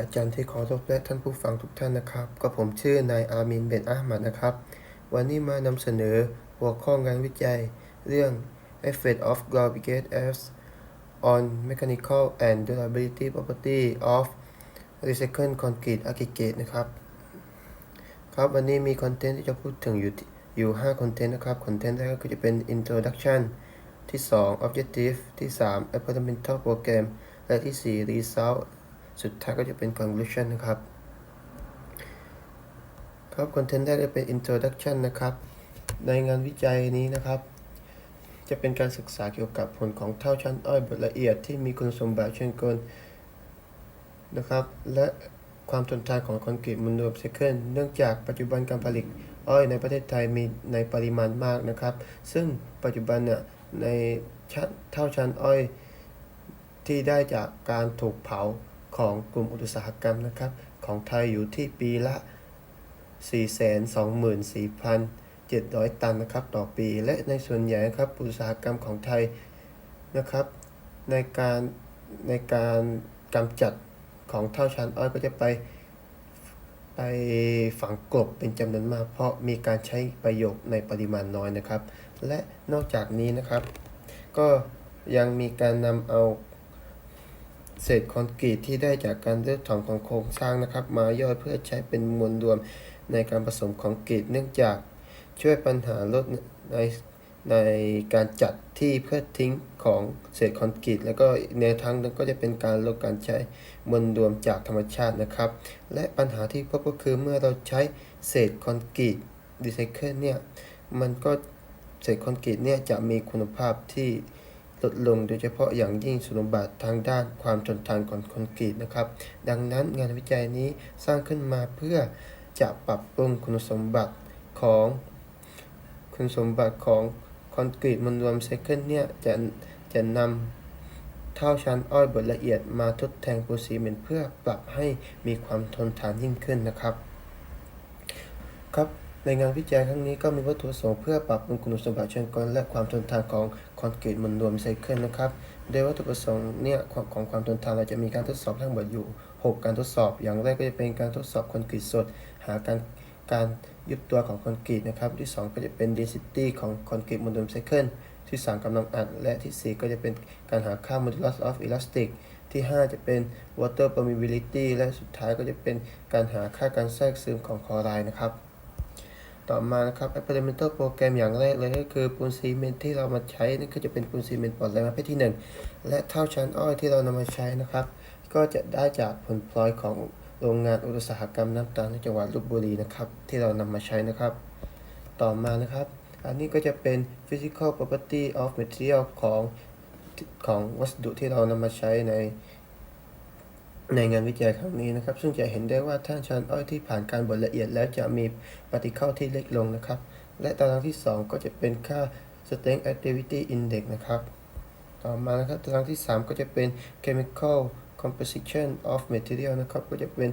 อาจารย์ที่ขอรบและท่านผู้ฟังทุกท่านนะครับก็ผมชื่อนายอามินเบนอาหมัดนะครับ วันนี้มานำเสนอหัวข้องานวิจัย เรื่อง Effect of Garbage As on Mechanical and Durability Property of Recycled Concrete Aggregate นะครับ ครับวันนี้มีคอนเทนต์ที่จะพูดถึงอยู่อยู่5คอนเทนต์นะครับ คอนเทนต์แรกก็จะเป็น Introduction ที่ 2 Objective ที่ 3 Experimental Program และที่ 4 Result สุดท้ายก็จะเป็น conclusion นะครับ ครับคอนเทนต์แรกจะเป็น introduction นะครับ ในงานวิจัยนี้นะครับ จะเป็นการศึกษาเกี่ยวกับผลของเท่าชั้นอ้อยบดละเอียดที่มีคุณสมบัติเช่นกันะครับ และความทนทานของคอนกรีตมวลรวมไซเคิลเนื่องจากปัจจุบันการผลิตอ้อยในประเทศไทยมีในปริมาณมากนะครับ ซึ่งปัจจุบันเนี่ยในชั้นเท่าชั้นอ้อยที่ได้จากการถูกเผา ของกลุ่มอุตสาหกรรมนะครับ ของไทยอยู่ที่ปีละ 424,700 ตันนะครับต่อปี และในส่วนใหญ่ครับอุตสาหกรรมของไทยนะครับ ในการในการกำจัดของเท่าชั้นอ้อยก็จะไปไปฝังกลบเป็นจำนวนมาก เพราะมีการใช้ประโยชน์ในปริมาณน้อยนะครับ และนอกจากนี้นะครับ ก็ยังมีการนำเอา เศษคอนกรีตที่ได้จากการเลือกถอนของโครงสร้างนะครับ มาย่อยเพื่อใช้เป็นมวลรวมในการผสมคอนกรีตเนื่องจากช่วยปัญหาลดในในการจัดที่เพื่อทิ้งของเศษคอนกรีตแล้วก็แนทางนั้นก็จะเป็นการลดการใช้มวลรวมจากธรรมชาตินะครับ และปัญหาที่พบก็คือเมื่อเราใช้เศษคอนกรีตรีไซเคิลเนี่ยมันก็เศษคอนกรีตเนี่ยจะมีคุณภาพที่ ลดลงโดยเฉพาะอย่างยิ่งสมบัติทางด้านความทนทานของคอนกรีตนะครับ ดังนั้นงานวิจัยนี้สร้างขึ้นมาเพื่อจะปรับปรุงคุณสมบัติของคุณสมบัติของคอนกรีตมวลรวมไซเคิลเนี่ยจะจะนำเท่าชั้นอ้อยบดละเอียดมาทดแทนปูนซีเมนต์เพื่อปรับให้มีความทนทานยิ่งขึ้นนะครับครับ ในงานวิจัยครั้งนี้ก็มีวัตถุประสงค์เพื่อปรับปรุงคุณสมบัติเชิงกลและความทนทานของคอนกรีตมวลรวมไซเคิลนะครับโดยวัตถุประสงค์เนี่ยของของความทนทานเราจะมีการทดสอบทั้งหมดอยู่ 6 การทดสอบ อย่างแรกก็จะเป็นการทดสอบคอนกรีตสด หาการการยุบตัวของคอนกรีตนะครับ ที่ 2 ก็จะเป็น density ของคอนกรีตมวลรวมไซเคิลที่ 3กำลังอัด และที่ 4 ก็จะเป็นการหาค่า modulus of elastic ที่ 5 จะเป็น water permeability และสุดท้ายก็จะเป็นการหาค่าการแทรกซึมของคอไรด์นะครับ ต่อมานะครับ experimental program อย่างแรกเลยก็คือปูนซีเมนต์ที่เรามาใช้นั่นก็จะเป็นปูนซีเมนต์ปลอดแรงประเภทที่ 1 และเท่าชั้นอ้อยที่เรานำมาใช้นะครับ ก็จะได้จากผลพลอยของโรงงานอุตสาหกรรมน้ำตาลในจังหวัดลบบุรีนะครับ ที่เรานำมาใช้นะครับ ต่อมานะครับ อันนี้ก็จะเป็น physical property of material ของของวัสดุที่เรานำมาใช้ใน ในงานวิจัยครั้งนี้นะครับ ซึ่งจะเห็นได้ว่าท่านชันอ้อยที่ผ่านการบดละเอียดแล้วจะมีปฏิเข้าที่เล็กลงนะครับ และตารางที่ 2 ก็จะเป็นค่า strength activity index นะครับ ต่อมานะครับตารางที่ 3 ก็จะเป็น chemical composition of material นะครับ ก็จะเป็น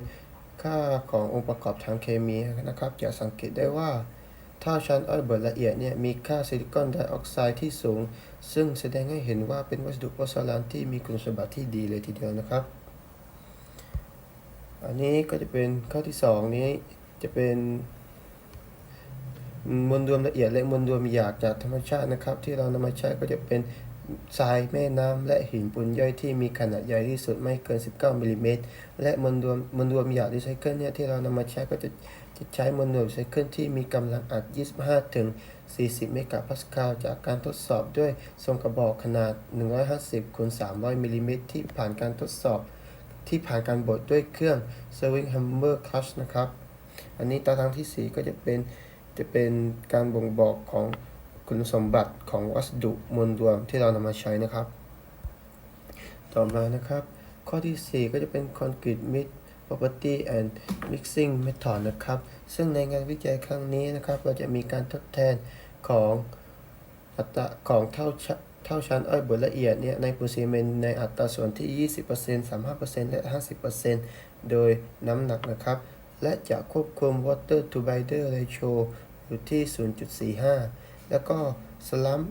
ค่าขององค์ประกอบทางเคมีนะครับ จะสังเกตได้ว่าถ้าชั้นอ้อยบดละเอียดเนี่ยมีค่าซิลิคอนไดออกไซด์ที่สูง ซึ่งแสดงให้เห็นว่าเป็นวัสดุโพซลานที่มีคุณสมบัติที่ดีเลยทีเดียวนะครับ อันนี้ก็จะเป็นข้อที่สองนี้จะเป็นมวลรวมละเอียดและมวลรวมหยาบจากธรรมชาตินะครับ ที่เรานำมาใช้ก็จะเป็นทรายแม่น้ำและหินปูนย่อยที่มีขนาดใหญ่ที่สุดไม่เกิน 19มิลลิเมตรและมวลรวมมวลรวมหยาบรีไซเคิลเนี่ยที่เรานำมาใช้ก็จะจะใช้มวลรวมรีไซเคิลที่มีกำลังอัด 25 ถึง 40 เมกะพาสคาลจากการทดสอบด้วยทรงกระบอกขนาด 150คูณ300มิลลิเมตรที่ผ่านการทดสอบ ที่ผ่านการบดด้วยเครื่อง Serving Hammer Clutch นะครับ อันนี้ตารางที่ 4 ก็จะเป็นจะเป็นการบ่งบอกของคุณสมบัติของวัสดุมวลรวมที่เรานำมาใช้นะครับ ต่อมานะครับ ข้อที่ 4 ก็จะเป็น Concrete Mix Property and Mixing Method นะครับ ซึ่งในงานวิจัยครั้งนี้นะครับ เราจะมีการทดแทนของอัตราของเท่า เท่าชั้นอ้อยบดละเอียดเนี่ยในปูนซีเมนต์ในอัตราส่วนที่ 20% 35%และ 50%โดยน้ำหนักนะครับ และจะควบคุม water to binder ratio อยู่ที่ 0.45 แล้วก็สลัม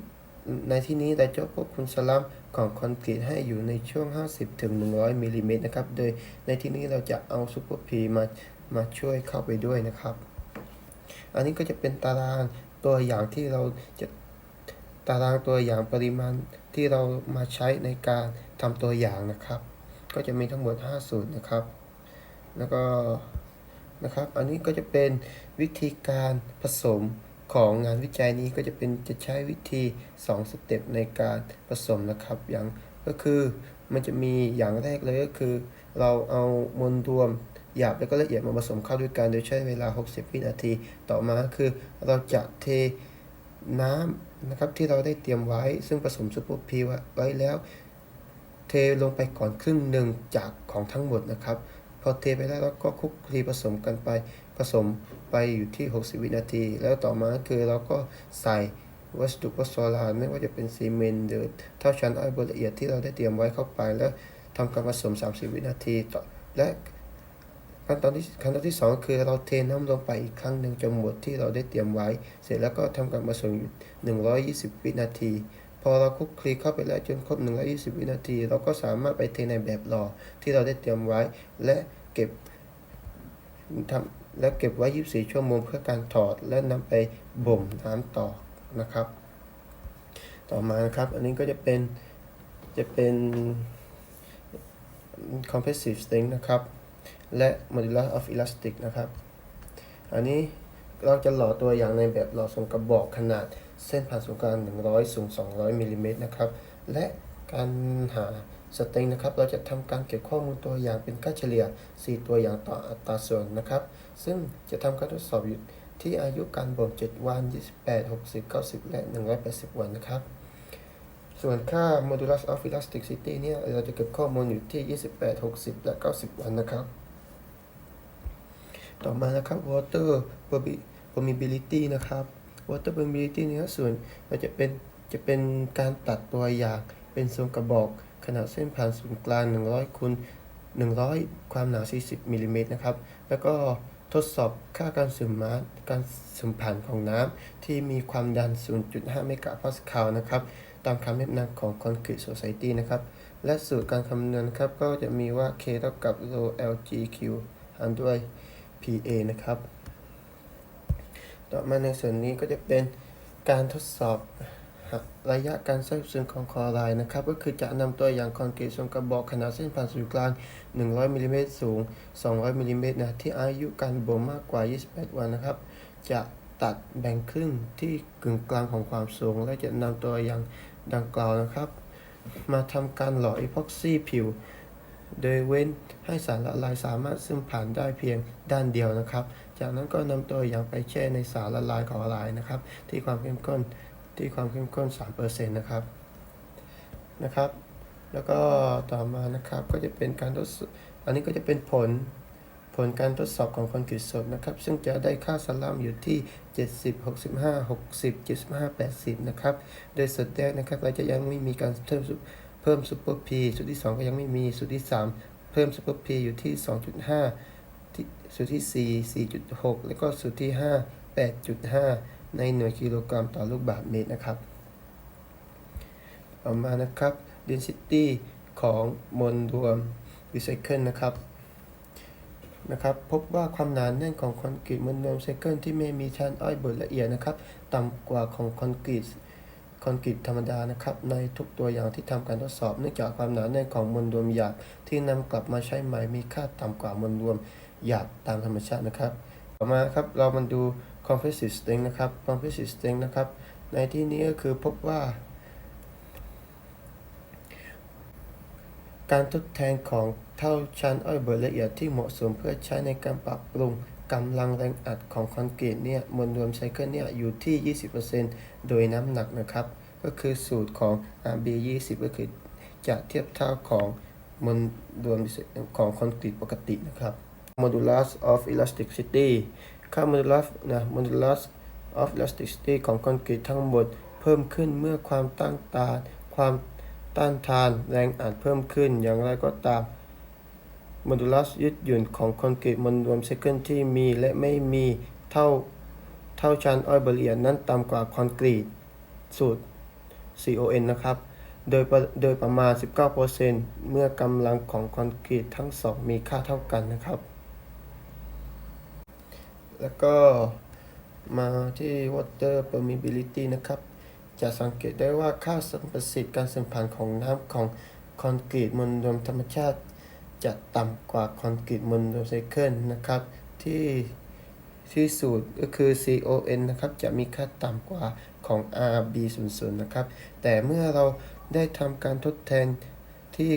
ในที่นี้เราจะควบคุมสลัมของคอนกรีตให้อยู่ในช่วง 50-100มิลลิเมตรนะครับ โดยในที่นี้เราจะเอาซูเปอร์พีมามาช่วยเข้าไปด้วยนะครับ อันนี้ก็จะเป็นตารางตัวอย่างที่เราจะ ตารางตัวอย่างปริมาณที่เรามาใช้ในการทำตัวอย่างนะครับ ก็จะมีทั้งหมด 5 สูตรนะครับ แล้วก็นะครับ อันนี้ก็จะเป็นวิธีการผสมของงานวิจัยนี้ก็จะเป็นจะใช้วิธี 2 สเต็ปในการผสมนะครับ อย่างก็คือมันจะมีอย่างแรกเลยก็คือ เราเอามวลรวมหยาบแล้วก็ละเอียดมาผสมเข้าด้วยกันโดยใช้เวลา 60 วินาที ต่อมาคือเราจะเท น้ำนะครับที่เราได้เตรียมไว้ ซึ่งผสมซูเปอร์พีไว้แล้ว เทลงไปก่อนครึ่งหนึ่งจากของทั้งหมดนะครับ พอเทไปแล้วเราก็คลุกคลีผสมกันไปผสมไปอยู่ที่ 60 วินาที แล้วต่อมาคือเราก็ใส่วัสดุผสมลานไม่ว่าจะเป็นซีเมนต์หรือเท่าชั้นอ้อยบละเอียดที่เราได้เตรียมไว้เข้าไปแล้วทำการผสม 30 วินาทีต่อและ ขั้นตอนที่ขั้นตอนที่ 2 คือเราเทน้ำลงไปอีกครั้งหนึ่งจนหมดที่เราได้เตรียมไว้ เสร็จแล้วก็ทำการผสมอยู่120 วินาที พอเราคลุกคลีเข้าไปแล้วจนครบ 120 วินาที เราก็สามารถไปเทในแบบหล่อที่เราได้เตรียมไว้ และเก็บทำและเก็บไว้ 24 ชั่วโมงเพื่อการถอดและนำไปบ่มน้ำต่อนะครับ ต่อมานะครับ อันนี้ก็จะเป็นจะเป็น compressive strength นะครับ และ modulus of elastic นะครับ อันนี้เราจะหล่อตัวอย่างในแบบหล่อทรงกระบอกขนาดเส้นผ่านศูนย์กลาง 100 สูง 200มิลลิเมตรนะครับ และการหาสเต็งนะครับ เราจะทำการเก็บข้อมูลตัวอย่างเป็นค่าเฉลี่ย 4 ตัวอย่างต่ออัตราส่วนนะครับ ซึ่งจะทำการทดสอบอยู่ที่อายุการบ่ม 7 วัน 28 60 90 และ 180 วันนะครับ ส่วนค่า modulus of elasticity เนี่ย เราจะเก็บข้อมูลอยู่ที่ 28 60 และ 90 วันนะครับ ต่อมานะครับ water permeability นะครับ water permeability เนี่ยส่วนเราจะเป็นจะเป็นการตัดตัวอย่างเป็นทรงกระบอกขนาดเส้นผ่านศูนย์กลาง 100คูณ100 ความหนา 40มิลลิเมตรนะครับ แล้วก็ทดสอบค่าการซึมมาการซึมผ่านของน้ำที่มีความดัน 0.5 เมกะพาสคาลนะครับ ตามคำแนะนำของ Concrete Society นะครับ และสูตรการคำนวณครับ ก็จะมีว่า K เท่ากับ rho LGQ หารด้วย PA นะครับ ต่อมาในส่วนนี้ก็จะเป็นการทดสอบระยะการแทรกซึมของคลอไรด์นะครับ ก็คือจะนำตัวอย่างคอนกรีตทรงกระบอกขนาดเส้นผ่านศูนย์กลาง 100มิลลิเมตรสูง 200มิลลิเมตรนะที่อายุการบ่มมากกว่า 28 วันนะครับ จะตัดแบ่งครึ่งที่กึ่งกลางของความสูง และจะนำตัวอย่างดังกล่าวนะครับ มาทำการหล่ออีพ็อกซี่ผิว โดยเว้นให้สารละลายสามารถซึมผ่านได้เพียงด้านเดียวนะครับ จากนั้นก็นำตัวอย่างไปแช่ในสารละลายของละลายนะครับ ที่ความเข้มข้นที่ความเข้มข้น 3%นะครับนะครับ แล้วก็ต่อมานะครับก็จะเป็นการทดสอบอันนี้ก็จะเป็นผลผลการทดสอบของคอนกรีตสดนะครับ ซึ่งจะได้ค่าสลัมอยู่ที่ 70 65 60 75 80 นะครับ โดยสุดแรกนะครับเราจะยังไม่มีการเพิ่ม เพิ่มซูเปอร์พีสูตรที่ 2 ก็ยังไม่มีสูตรที่ 3 เพิ่มซูเปอร์พีอยู่ที่ 2.5ที่สูตรที่ 4 4.6 แล้วก็สูตรที่ 5 8.5 ในหน่วยกิโลกรัมต่อลูกบาศก์เมตรนะครับต่อมานะครับ density ของมวลรวม recycle นะครับนะครับพบว่าความหนาแน่นของคอนกรีตมวลรวมไซเคิลที่ไม่มีชั้นอ้อยบดละเอียดนะครับต่ำกว่าของคอนกรีต คอนกรีตธรรมดานะครับในทุกตัวอย่างที่ทำการทดสอบเนื่องจากความหนาแน่นของมวลรวมหยาบที่นำกลับมาใช้ใหม่มีค่าต่ำกว่ามวลรวมหยาบตามธรรมชาตินะครับ ต่อมาครับเรามาดู compressive strength นะครับ compressive strength นะครับ ในที่นี้ก็คือพบว่า การทดแทนของเท่าชั้นอ้อยเบอร์ละเอียดที่เหมาะสมเพื่อใช้ในการปรับปรุง กำลังแรงอัดของคอนกรีตเนี่ยมวลรวมไซเคิลเนี่ยอยู่ที่ 20%โดยน้ำหนักนะครับ ก็คือสูตรของ RB 20ก็คือจะเทียบเท่าของมวลรวมของคอนกรีตปกตินะครับ modulus of elasticity ค่า modulus นะ modulus of elasticity ของคอนกรีตทั้งหมดเพิ่มขึ้นเมื่อความต้านทาน ความต้านทานแรงอัดเพิ่มขึ้นอย่างไรก็ตาม โมดูลัสยืดหยุ่นของคอนกรีตมวลรวมไซเคิลที่มีและไม่มีเท่าเท่าชั้นอ้อยเบร์ละเอียดนั้นต่ำกว่าคอนกรีตสูตร CON นะครับ โดยโดยประมาณ 19%เมื่อกำลังของคอนกรีตทั้งสองมีค่าเท่ากันนะครับ แล้วก็มาที่ water permeability นะครับ จะสังเกตได้ว่าค่าสัมประสิทธิ์การสัมพันธ์ของน้ำของคอนกรีตมวลรวมธรรมชาติ จะต่ำกว่าคอนกรีตมวลรวมไซเคิลนะครับ ที่ที่สูตรก็คือ CON นะครับ จะมีค่าต่ำกว่าของ RB00 นะครับ แต่เมื่อเราได้ทำการทดแทนที่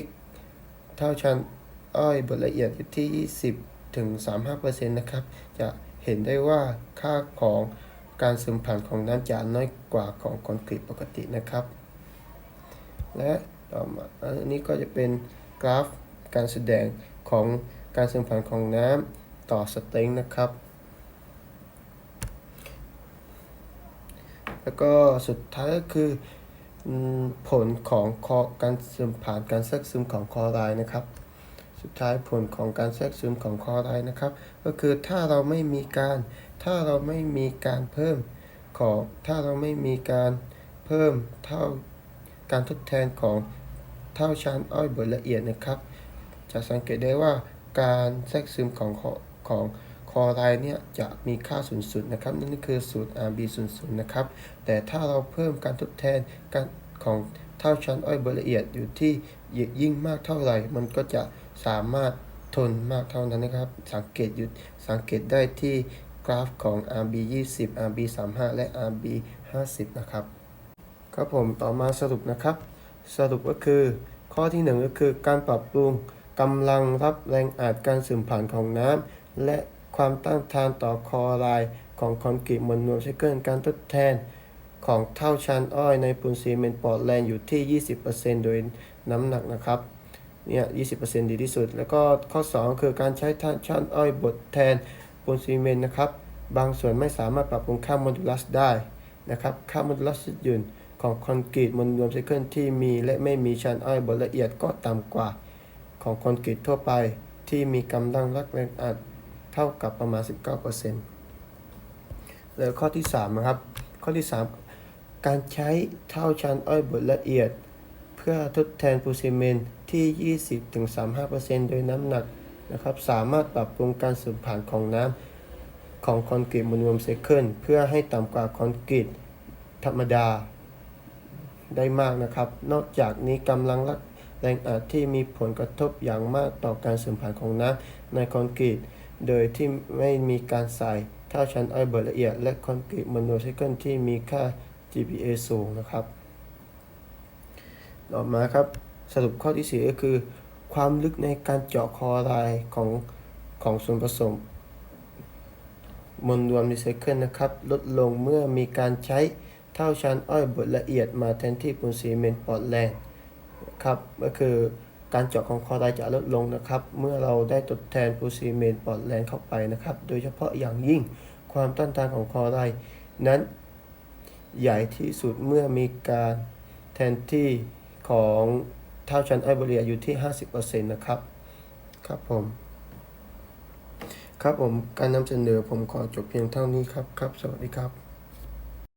เท่าชันอ้อยบทละเอียดที่ 20ถึง35%นะครับ จะเห็นได้ว่าค่าของการซึมผ่านของน้ำจะน้อยกว่าของคอนกรีตปกตินะครับ และต่อมาอันนี้ก็จะเป็นกราฟ การแสดงของการซึมผ่านของน้ำต่อสเต็งนะครับ แล้วก็สุดท้ายก็คือผลของคอการซึมผ่านการแทรกซึมของคอไรด์นะครับ สุดท้ายผลของการแทรกซึมของคอไรด์นะครับ ก็คือถ้าเราไม่มีการ ถ้าเราไม่มีการเพิ่มของถ้าเราไม่มีการเพิ่มเท่าการทดแทนของเท่าชั้นอ้อยบดละเอียดนะครับ จะสังเกตได้ว่าการแทรกซึมของคอของคอไรด์เนี่ยจะมีค่าสูงสุดนะครับ นั่นคือสูตร RB00 นะครับ แต่ถ้าเราเพิ่มการทดแทนการของเท่าชั้นอ้อยบละเอียดอยู่ที่ยิ่งมากเท่าไหร่ มันก็จะสามารถทนมากเท่านั้นนะครับ สังเกตอยู่สังเกตได้ที่กราฟของ RB20 RB35 และ RB50 นะครับ ครับผมต่อมาสรุปนะครับ สรุปก็คือข้อที่หนึ่งก็คือการปรับปรุง กำลังรับแรงอัดการซึมผ่านของน้ำและความต้านทานต่อคอไรด์ของคอนกรีตมวลรวมไซเคิลการทดแทนของเท่าชั้นอ้อยในปูนซีเมนต์ปอร์ตแลนด์อยู่ที่ 20%โดยน้ำหนักนะครับเนี่ย 20%ดีที่สุด แล้วก็ข้อ 2 คือการใช้ท่าชั้นอ้อยบดแทนปูนซีเมนต์นะครับ บางส่วนไม่สามารถปรับปรุงค่าโมดูลัสได้นะครับ ค่าโมดูลัสยืนของคอนกรีตมวลรวมไซเคิลที่มีและไม่มีชั้นอ้อยบดละเอียดก็ต่ำกว่า ของคอนกรีตทั่วไปที่มีกำลังรักแรงอัดเท่ากับประมาณ 19%แล้วข้อที่3นะครับ ข้อที่ 3 การใช้เท่าชั้นอ้อยบดละเอียด เพื่อทดแทนปูซีเมนที่ 20-35%โดยน้ำหนักนะครับ สามารถปรับปรุงการสูบผ่านของน้ำของคอนกรีตมวลรวมไซเคิลเพื่อให้ต่ำกว่าคอนกรีตธรรมดาได้มากนะครับ นอกจากนี้กำลังรัก แรงอัดที่มีผลกระทบอย่างมากต่อการสูญผ่านของน้ำในคอนกรีต โดยที่ไม่มีการใส่เท่าชั้นอ้อยเบอร์ละเอียด และคอนกรีตมโนไซเคิลที่มีค่า GPA สูงนะครับ ต่อมาครับ สรุปข้อที่ 4 ก็คือ ความลึกในการเจาะคอรายของของส่วนผสมมวลรวมรีไซเคิลนะครับ ลดลงเมื่อมีการใช้เท่าชั้นอ้อยบดละเอียดมาแทนที่ปูนซีเมนต์ปอร์ตแลนด์ ครับก็คือการเจาะของคอไรด์จะลดลงนะครับ เมื่อเราได้ทดแทนปูซีเมนต์ปอร์ตแลนเข้าไปนะครับ โดยเฉพาะอย่างยิ่งความต้านทานของคอไรด์นั้นใหญ่ที่สุดเมื่อมีการแทนที่ของเท่าชั้นอ้อยบดละเอียอยู่ที่ 50%นะครับ ครับผม ครับผมการนำเสนอผมขอจบเพียงเท่านี้ครับ ครับ สวัสดีครับ